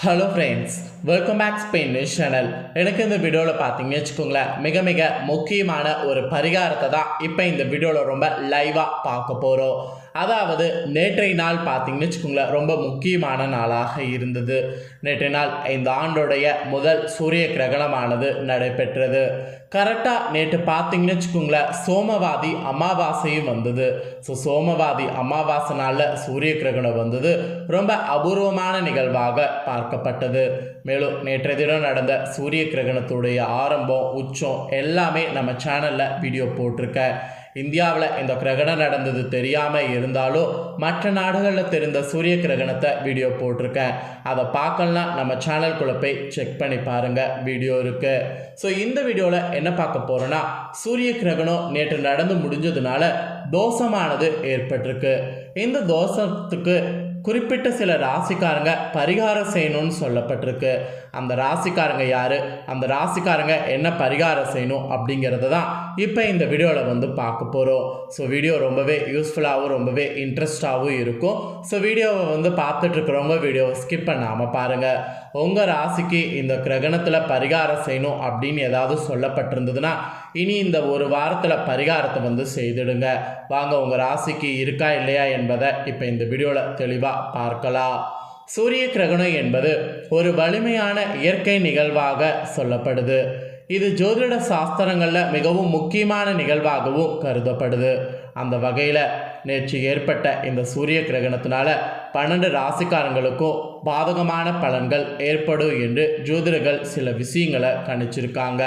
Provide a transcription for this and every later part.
Hello friends welcome back Spain news channel எனக்கு இந்த வீடியோவில் பார்த்தீங்கன்னு வச்சுக்கோங்களேன் மிக மிக முக்கியமான ஒரு பரிகாரத்தை தான் இப்போ இந்த வீடியோவில் ரொம்ப லைவாக பார்க்க போகிறோம் அதாவது நேற்றைய நாள் பார்த்தீங்கன்னு வச்சுக்கோங்களேன் ரொம்ப முக்கியமான நாளாக இருந்தது. நேற்றைய நாள் இந்த ஆண்டுடைய முதல் சூரிய கிரகணமானது நடைபெற்றது. கரெக்டாக நேற்று பார்த்தீங்கன்னு வச்சுக்கோங்களேன் சோமவாதி அமாவாசையும் வந்தது. ஸோ சோமவாதி அமாவாசை நாளில் சூரிய கிரகணம் வந்தது. ரொம்ப அபூர்வமான நிகழ்வாக பார்க்கப்பட்டது. மேலும் நேற்றைய தினம் நடந்த சூரிய கிரகணத்துடைய ஆரம்பம் உச்சம் எல்லாமே நம்ம சேனலில் வீடியோ போட்டிருக்கேன். இந்தியாவில் இந்த கிரகணம் நடந்தது தெரியாமல் இருந்தாலும் மற்ற நாடுகளில் தெரிந்த சூரிய கிரகணத்தை வீடியோ போட்டிருக்கேன். அதை பார்க்கலாம் நம்ம சேனல்குள்ளே போய் செக் பண்ணி பாருங்கள் வீடியோ இருக்குது ஸோ இந்த வீடியோவில் என்ன பார்க்க போகிறோன்னா சூரிய கிரகணம் நேற்று நடந்து முடிஞ்சதுனால தோஷமானது ஏற்பட்டிருக்கு. இந்த தோஷத்துக்கு குறிப்பிட்ட சில ராசிக்காரங்க பரிகாரம் செய்யணும்னு சொல்லப்பட்டிருக்கு. அந்த ராசிக்காரங்க யார்? அந்த ராசிக்காரங்க என்ன பரிகாரம் செய்யணும் அப்படிங்கிறத தான் இப்போ இந்த வீடியோவில் வந்து பார்க்க போகிறோம் ஸோ வீடியோ ரொம்பவே யூஸ்ஃபுல்லாகவும் ரொம்பவே இன்ட்ரெஸ்டாகவும் இருக்கும். ஸோ வீடியோவை வந்து பார்த்துட்ருக்குறவங்க வீடியோவை ஸ்கிப் பண்ணாமல் பாருங்கள் உங்கள் ராசிக்கு இந்த கிரகணத்தில் பரிகாரம் செய்யணும் அப்படின்னு ஏதாவது சொல்லப்பட்டிருந்ததுன்னா இனி இந்த ஒரு வாரத்தில் பரிகாரத்தை வந்து செய்திடுங்க. வாங்க உங்கள் ராசிக்கு இருக்கா இல்லையா என்பதை இப்போ இந்த வீடியோவில் தெளிவாக பார்க்கலாம். சூரிய கிரகணம் என்பது ஒரு வலிமையான இயற்கை நிகழ்வாக சொல்லப்படுது. இது ஜோதிட சாஸ்திரங்களில் மிகவும் முக்கியமான நிகழ்வாகவும் கருதப்படுது. அந்த வகையில் நேற்று ஏற்பட்ட இந்த சூரிய கிரகணத்தினால பன்னெண்டு ராசிக்காரங்களுக்கும் பாதகமான பலன்கள் ஏற்படும் என்று ஜோதிடர்கள் சில விஷயங்களை கணிச்சிருக்காங்க.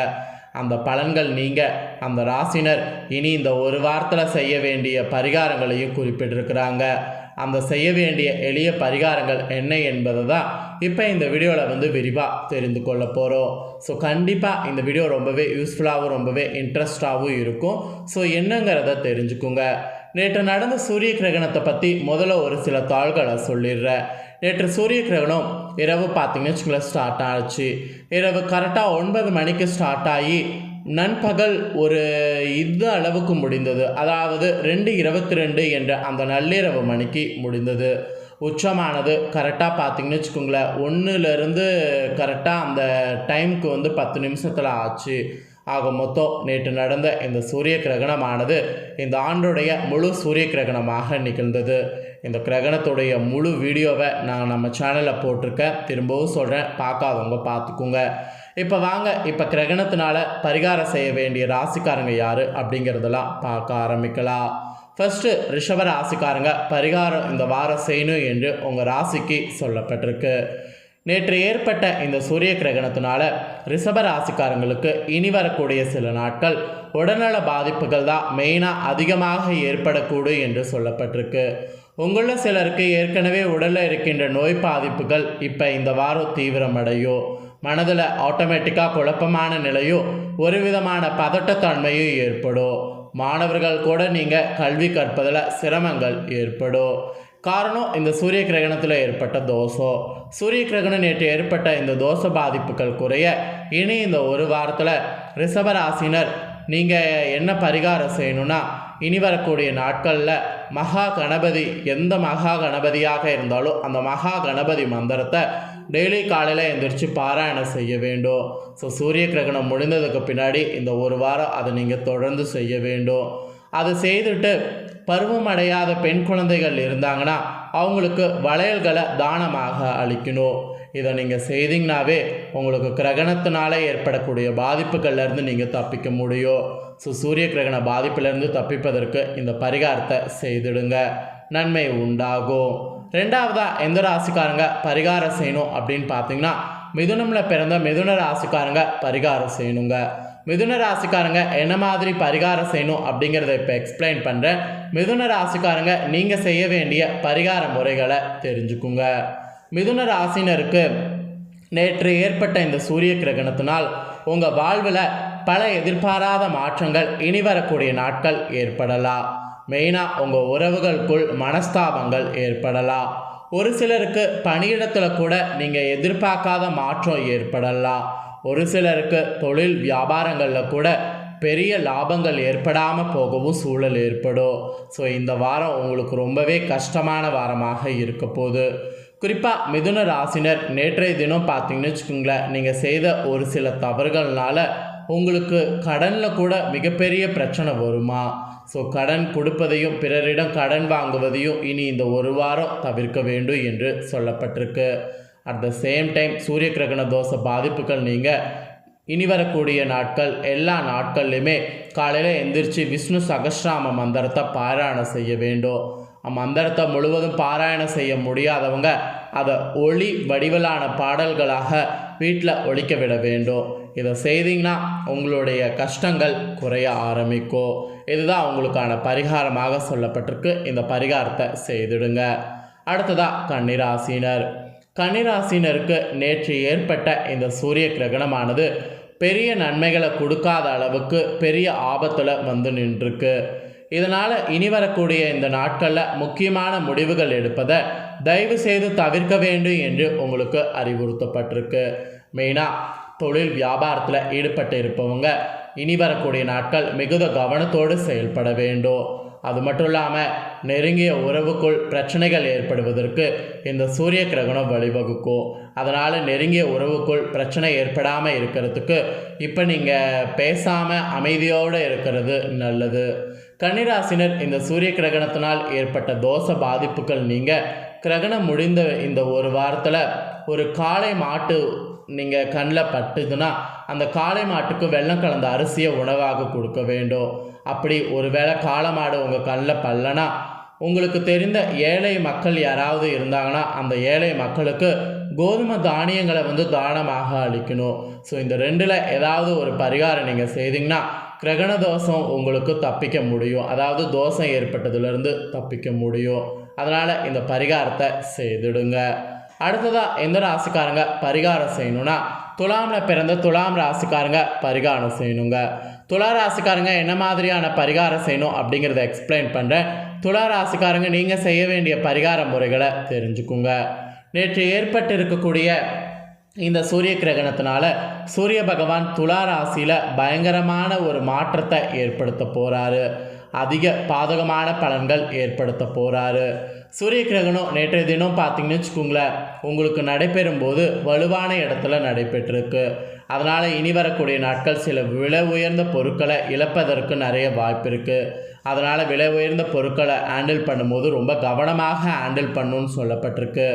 அந்த பலன்கள் நீங்க அந்த ராசினர் இனி இந்த ஒரு வாரத்தில் செய்ய வேண்டிய பரிகாரங்களையும் குறிப்பிட்டிருக்கிறாங்க. அந்த செய்ய வேண்டிய எளிய பரிகாரங்கள் என்ன என்பதை தான் இப்போ இந்த வீடியோவில் வந்து விரிவாக தெரிந்து கொள்ள போகிறோம் ஸோ கண்டிப்பாக இந்த வீடியோ ரொம்பவே யூஸ்ஃபுல்லாகவும் ரொம்பவே இன்ட்ரெஸ்டாகவும் இருக்கும். ஸோ என்னங்கிறத தெரிஞ்சுக்குங்க. நேற்று நடந்த சூரிய கிரகணத்தை பற்றி முதல்ல ஒரு சில தாள்களை சொல்லிடுறேன் நேற்று சூரிய கிரகணம் இரவு பார்த்தீங்கன்னு வச்சுக்கோங்களேன் ஸ்டார்ட் ஆச்சு. இரவு கரெக்டாக ஒன்பது மணிக்கு ஸ்டார்ட் ஆகி நண்பகல் ஒரு இது அளவுக்கு முடிந்தது. அதாவது ரெண்டு இருபத்தி ரெண்டு என்ற அந்த நள்ளிரவு மணிக்கு முடிந்தது. உச்சமானது கரெக்டாக பார்த்தீங்கன்னு வச்சுக்கோங்களேன். ஒன்றுலேருந்து கரெக்டாக அந்த டைமுக்கு வந்து பத்து நிமிஷத்தில் ஆச்சு. ஆக மொத்தம் நேற்று நடந்த இந்த சூரிய கிரகணமானது இந்த ஆண்டுடைய முழு சூரிய கிரகணமாக நிகழ்ந்தது. இந்த கிரகணத்துடைய முழு வீடியோவை நான் நம்ம சேனலில் போட்டிருக்கேன். திரும்பவும் சொல்கிறேன் பார்க்காதவங்க பார்த்துக்குங்க. இப்போ வாங்க. இப்போ கிரகணத்தினால பரிகாரம் செய்ய வேண்டிய ராசிக்காரங்க யார் அப்படிங்கிறதெல்லாம் பார்க்க ஆரம்பிக்கலாம். ஃபஸ்ட்டு ரிஷப ராசிக்காரங்க பரிகாரம் இந்த வாரம் செய்யணும் என்று உங்கள் ராசிக்கு சொல்லப்பட்டிருக்கு. நேற்று ஏற்பட்ட இந்த சூரிய கிரகணத்தினால ரிஷப ராசிக்காரங்களுக்கு இனி வரக்கூடிய சில நாட்கள் உடல்நல பாதிப்புகள் தான் மெயினாக அதிகமாக ஏற்படக்கூடும் என்று சொல்லப்பட்டிருக்கு. உங்களில் சிலருக்கு ஏற்கனவே உடலில் இருக்கின்ற நோய் பாதிப்புகள் இப்போ இந்த வாரம் தீவிரமடையும். மனதில் ஆட்டோமேட்டிக்காக குழப்பமான நிலையும் ஒரு விதமான பதட்டத்தன்மையும் ஏற்படும். மாணவர்கள் கூட நீங்கள் கல்வி கற்பதில் சிரமங்கள் ஏற்படும். காரணம் இந்த சூரிய கிரகணத்தில் ஏற்பட்ட தோஷம். சூரிய கிரகணம் நேற்று ஏற்பட்ட இந்த தோஷ பாதிப்புகள் குறைய இனி இந்த ஒரு வாரத்தில் ரிஷபராசினர் நீங்கள் என்ன பரிகாரம் செய்யணும்னா இனி வரக்கூடிய நாட்களில் மகா கணபதி எந்த மகா கணபதியாக இருந்தாலும் அந்த மகா கணபதி மந்திரத்தை டெய்லி காலையில் எந்திரிச்சு பாராயணம் செய்ய வேண்டும். ஸோ சூரிய கிரகணம் முடிந்ததுக்கு பின்னாடி இந்த ஒரு வாரம் அதை நீங்கள் தொடர்ந்து செய்ய வேண்டும். அதை செய்துட்டு பருவமடையாத பெண் குழந்தைகள் இருந்தாங்கன்னா அவங்களுக்கு வளையல்களை தானமாக அளிக்கணும். இதை நீங்கள் செய்தீங்கனாவே உங்களுக்கு கிரகணத்தினால ஏற்படக்கூடிய பாதிப்புகள்லேருந்து நீங்கள் தப்பிக்க முடியும். ஸோ சூரிய கிரகண பாதிப்பிலிருந்து தப்பிப்பதற்கு இந்த பரிகாரத்தை செய்திடுங்க. நன்மை உண்டாகும். ரெண்டாவதாக எந்த ராசிக்காரங்க பரிகாரம் செய்யணும் அப்படின்னு பார்த்தீங்கன்னா மிதுனமில் பிறந்த மிதுன ராசிக்காரங்க பரிகாரம் செய்யணுங்க. மிதுன ராசிக்காரங்க என்ன மாதிரி பரிகாரம் செய்யணும் அப்படிங்கிறத இப்போ எக்ஸ்பிளைன் பண்ணுறேன் மிதுன ராசிக்காரங்க நீங்கள் செய்ய வேண்டிய பரிகார முறைகளை தெரிஞ்சுக்குங்க. மிதுன ராசினருக்கு நேற்று ஏற்பட்ட இந்த சூரிய கிரகணத்தினால் உங்கள் வாழ்வில் பல எதிர்பாராத மாற்றங்கள் இனி வரக்கூடிய நாட்கள் ஏற்படலாம். மெயினாக உங்கள் உறவுகளுக்குள் மனஸ்தாபங்கள் ஏற்படலாம். ஒரு சிலருக்கு பணியிடத்தில் கூட நீங்கள் எதிர்பார்க்காத மாற்றம் ஏற்படலாம். ஒரு சிலருக்கு தொழில் வியாபாரங்களில் கூட பெரிய லாபங்கள் ஏற்படாமல் போகவும் சூழல் ஏற்படும். ஸோ இந்த வாரம் உங்களுக்கு ரொம்பவே கஷ்டமான வாரமாக இருக்க போகுது. குறிப்பாக மிதுன ராசினர் நேற்றைய தினம் பார்த்தீங்கன்னு வச்சுக்கோங்களேன் நீங்கள் செய்த ஒரு சில தவறுகள்னால உங்களுக்கு கடனில் கூட மிகப்பெரிய பிரச்சனை வருமா? ஸோ கடன் கொடுப்பதையும் பிறரிடம் கடன் வாங்குவதையும் இனி இந்த ஒரு வாரம் தவிர்க்க வேண்டும் என்று சொல்லப்பட்டிருக்கு. அட் த சேம் டைம் சூரிய கிரகண தோஷ பாதிப்புகள் நீங்கள் இனி வரக்கூடிய நாட்கள் எல்லா நாட்கள்லையுமே காலையில் எந்திரிச்சு விஷ்ணு சகஸ்ராம மந்திரத்தை பாராயணம் செய்ய வேண்டும் அம்மந்திரத்தை முழுவதும் பாராயணம் செய்ய முடியாதவங்க அதை ஒளி வடிவிலான பாடல்களாக வீட்டில் ஒழிக்க விட வேண்டும் இதை செய்தீங்கன்னா உங்களுடைய கஷ்டங்கள் குறைய ஆரம்பிக்கும் இதுதான் உங்களுக்கான பரிகாரமாக சொல்லப்பட்டிருக்கு இந்த பரிகாரத்தை செய்திடுங்க அடுத்ததாக கன்னிராசினர் கன்னிராசினருக்கு நேற்று ஏற்பட்ட இந்த சூரிய கிரகணமானது பெரிய நன்மைகளை கொடுக்காத அளவுக்கு பெரிய ஆபத்தில் வந்து நின்றுருக்கு. இதனால் இனி வரக்கூடிய இந்த நாட்களில் முக்கியமான முடிவுகள் எடுப்பதை தயவு செய்து தவிர்க்க வேண்டும் என்று உங்களுக்கு அறிவுறுத்தப்பட்டிருக்கு. மெயினாக தொழில் வியாபாரத்தில் ஈடுபட்டு இருப்பவங்க இனி வரக்கூடிய நாட்கள் மிகுந்த கவனத்தோடு செயல்பட வேண்டும். அது மட்டும் இல்லாமல் நெருங்கிய உறவுக்குள் பிரச்சனைகள் ஏற்படுவதற்கு இந்த சூரிய கிரகணம் வழிவகுக்கும். அதனால் நெருங்கிய உறவுக்குள் பிரச்சனை ஏற்படாமல் இருக்கிறதுக்கு இப்போ நீங்கள் பேசாமல் அமைதியோடு இருக்கிறது நல்லது. கன்னிராசினர் இந்த சூரிய கிரகணத்தினால் ஏற்பட்ட தோஷ பாதிப்புகள் நீங்கள் கிரகணம் முடிந்த இந்த ஒரு வாரத்தில் ஒரு காளை மாட்டு நீங்கள் கண்ணில் பட்டுதுன்னா அந்த காளை மாட்டுக்கு வெள்ளம் கலந்த அரிசியை உணவாக கொடுக்க வேண்டும். அப்படி ஒருவேளை காளை உங்கள் கண்ணில் பல்லனா? உங்களுக்கு தெரிந்த ஏழை மக்கள் யாராவது இருந்தாங்கன்னா அந்த ஏழை மக்களுக்கு கோதுமை தானியங்களை வந்து தானமாக அளிக்கணும். ஸோ இந்த ரெண்டில் ஏதாவது ஒரு பரிகாரம் நீங்கள் செய்தீங்கன்னா கிரகண தோஷம் உங்களுக்கு தப்பிக்க முடியும். அதாவது தோஷம் ஏற்பட்டதுலேருந்து தப்பிக்க முடியும். அதனால் இந்த பரிகாரத்தை செய்துடுங்க. அடுத்ததாக எந்த ராசிக்காரங்க பரிகாரம் செய்யணும்னா துலாமில் பிறந்த துலாம் ராசிக்காரங்க பரிகாரம் செய்யணுங்க. துலா ராசிக்காரங்க என்ன மாதிரியான பரிகாரம் செய்யணும் அப்படிங்கிறத எக்ஸ்பிளைன் பண்ணுறேன் துளாராசிக்காரங்க நீங்கள் செய்ய வேண்டிய பரிகார முறைகளை தெரிஞ்சுக்குங்க. நேற்று ஏற்பட்டு இருக்கக்கூடிய இந்த சூரிய கிரகணத்தினால சூரிய பகவான் துலா ராசியில் பயங்கரமான ஒரு மாற்றத்தை ஏற்படுத்த போகிறாரு அதிக பாதகமான பலன்கள் ஏற்படுத்த போகிறாரு சூரிய கிரகணம் நேற்றைய தினம் பார்த்தீங்கன்னு வச்சுக்கோங்களேன் உங்களுக்கு நடைபெறும் போது வலுவான இடத்துல நடைபெற்றிருக்கு. அதனால் இனி வரக்கூடிய நாட்கள் சில விலை உயர்ந்த பொருட்களை இழப்பதற்கு நிறைய வாய்ப்பு இருக்குது அதனால் விலை உயர்ந்த பொருட்களை ஹேண்டில் பண்ணும்போது ரொம்ப கவனமாக ஹேண்டில் பண்ணணும்னு சொல்லப்பட்டிருக்கு.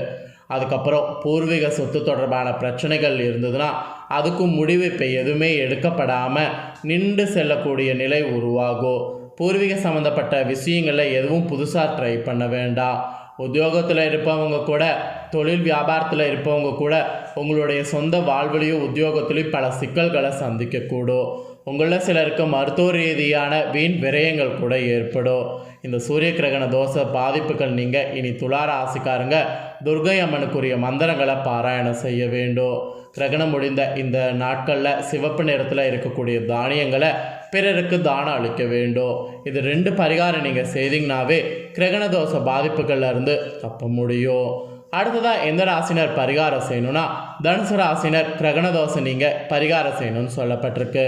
அதுக்கப்புறம் பூர்வீக சொத்து தொடர்பான பிரச்சனைகள் இருந்ததுன்னா அதுக்கும் முடிவு இப்போ எதுவுமே எடுக்கப்படாமல் நின்று செல்லக்கூடிய நிலை உருவாகும். பூர்வீக சம்மந்தப்பட்ட விஷயங்களில் எதுவும் புதுசாக ட்ரை பண்ண வேண்டாம் உத்தியோகத்தில் இருப்பவங்க கூட தொழில் வியாபாரத்தில் இருப்பவங்க கூட உங்களுடைய சொந்த வாழ்விலையும் உத்தியோகத்திலையும் பல சிக்கல்களை சந்திக்கக்கூடும். உங்களில் சிலருக்கு மருத்துவ ரீதியான வீண் விரயங்கள் கூட ஏற்படும். இந்த சூரிய கிரகண தோஷ பாதிப்புகள் நீங்கள் இனி துளார ராசிக்காரங்க துர்கை அம்மனுக்குரிய மந்திரங்களை பாராயணம் செய்ய வேண்டும். கிரகணம் முடிந்த இந்த நாட்களில் சிவப்பு நிறத்தில் இருக்கக்கூடிய தானியங்களை பிறருக்கு தானம் அளிக்க வேண்டும். இது ரெண்டு பரிகாரம் நீங்கள் செய்தீங்கனாவே கிரகண தோஷ பாதிப்புகள்லேருந்து தப்ப முடியும். அடுத்ததாக எந்த ராசினர் பரிகாரம் செய்யணும்னா தனுசு ராசினர் கிரகண தோஷம் நீங்கள் பரிகாரம் செய்யணும்னு சொல்லப்பட்டிருக்கு.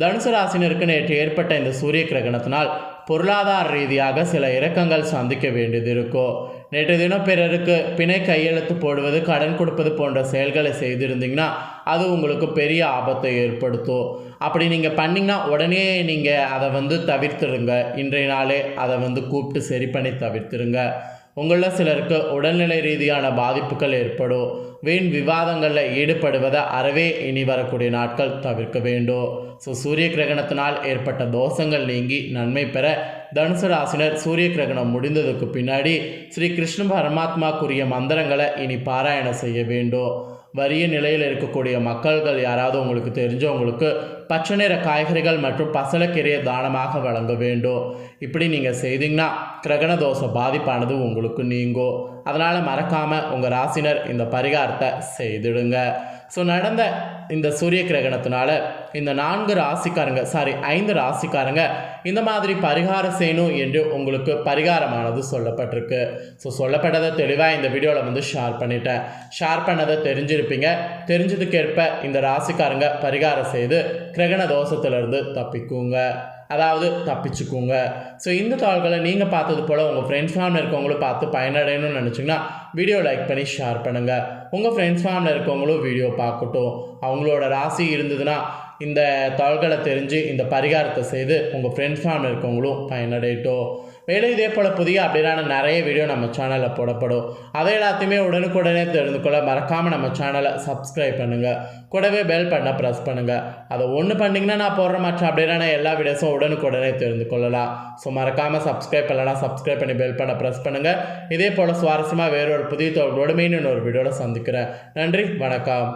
தனுசு ராசினருக்கு நேற்று ஏற்பட்ட இந்த சூரிய கிரகணத்தினால் பொருளாதார ரீதியாக சில இறக்கங்கள் சந்திக்க வேண்டியது இருக்கும் நேற்று தினம் பிறருக்கு பிணை கையெழுத்து போடுவது கடன் கொடுப்பது போன்ற செயல்களை செய்திருந்தீங்கன்னா அது உங்களுக்கு பெரிய ஆபத்தை ஏற்படுத்தும். அப்படி நீங்கள் பண்ணிங்கன்னா உடனே நீங்கள் அதை வந்து தவிர்த்துருங்க. இன்றைய நாளே அதை வந்து கூப்பிட்டு சரி பண்ணி தவிர்த்துருங்க. உங்களில் சிலருக்கு உடல்நிலை ரீதியான பாதிப்புகள் ஏற்படும். வீண் விவாதங்களில் ஈடுபடுவதை அறவே இனி வரக்கூடிய நாட்கள் தவிர்க்க வேண்டும். ஸோ சூரிய கிரகணத்தினால் ஏற்பட்ட தோஷங்கள் நீங்கி நன்மை பெற தனுசு ராசினர் சூரிய கிரகணம் முடிந்ததுக்கு பின்னாடி ஸ்ரீ கிருஷ்ண பரமாத்மாக்குரிய மந்திரங்களை இனி பாராயணம் செய்ய வேண்டும். வறிய நிலையில் இருக்கக்கூடிய மக்கள்கள் யாராவது உங்களுக்கு தெரிஞ்சவங்களுக்கு பச்சை நிற காய்கறிகள் மற்றும் பசலக்கீரையை தானமாக வழங்க வேண்டும். இப்படி நீங்கள் செய்தீங்கன்னா கிரகண தோஷ பாதிப்பானது உங்களுக்கு நீங்கும். அதனால் மறக்காமல் உங்கள் ராசினர் இந்த பரிகாரத்தை செய்திடுங்க. ஸோ நடந்த இந்த சூரிய கிரகணத்தினால இந்த நான்கு ராசிக்காரங்க சாரி ஐந்து ராசிக்காரங்க இந்த மாதிரி பரிகாரம் செய்யணும் என்று உங்களுக்கு பரிகாரமானது சொல்லப்பட்டிருக்கு. ஸோ சொல்லப்பட்டதை தெளிவாக இந்த வீடியோவில் வந்து ஷேர் பண்ணிட்டேன். ஷேர் பண்ணதை தெரிஞ்சிருப்பீங்க. தெரிஞ்சதுக்கேற்ப இந்த ராசிக்காரங்க பரிகாரம் செய்து கிரகண தோஷத்திலிருந்து தப்பிக்குங்க. அதாவது தப்பிச்சுக்கோங்க. ஸோ இந்த தாள்களை நீங்கள் பார்த்தது போல் உங்கள் ஃப்ரெண்ட்ஸ் ஃபேமிலி இருக்கவங்களும் பார்த்து பயனடையணும்னு நினச்சிங்கன்னா வீடியோ லைக் பண்ணி ஷேர் பண்ணுங்கள் உங்கள் ஃப்ரெண்ட்ஸ் ஃபேமிலி இருக்கவங்களும் வீடியோ பார்க்கட்டும். அவங்களோட ராசி இருந்ததுன்னா இந்த தாள்களை தெரிஞ்சு இந்த பரிகாரத்தை செய்து உங்கள் ஃப்ரெண்ட்ஸ் ஃபேமிலி இருக்கவங்களும் பயனடையட்டும். மேலும் இதே போல் புதிய அப்படின்னா நிறைய வீடியோ நம்ம சேனலில் போடப்படும். அதை எல்லாத்தையுமே உடனுக்குடனே தெரிந்து கொள்ள மறக்காமல் நம்ம சேனலை சப்ஸ்கிரைப் பண்ணுங்கள் கூடவே பெல் பண்ண ப்ரெஸ் பண்ணுங்கள் அதை ஒன்று பண்ணிங்கன்னா நான் போடுற மற்ற அப்படின்னா எல்லா வீடியோஸும் உடனுக்குடனே தெரிந்து கொள்ளலாம். ஸோ மறக்காமல் சப்ஸ்கிரைப் பண்ணலாம் சப்ஸ்கிரைப் பண்ணி பெல் பண்ண ப்ரெஸ் பண்ணுங்கள் இதே போல் சுவாரஸ்யமாக வேறொரு புதிய தோல்களோடு மீண்டும் ஒரு வீடியோவில் சந்திக்கிறேன். நன்றி வணக்கம்.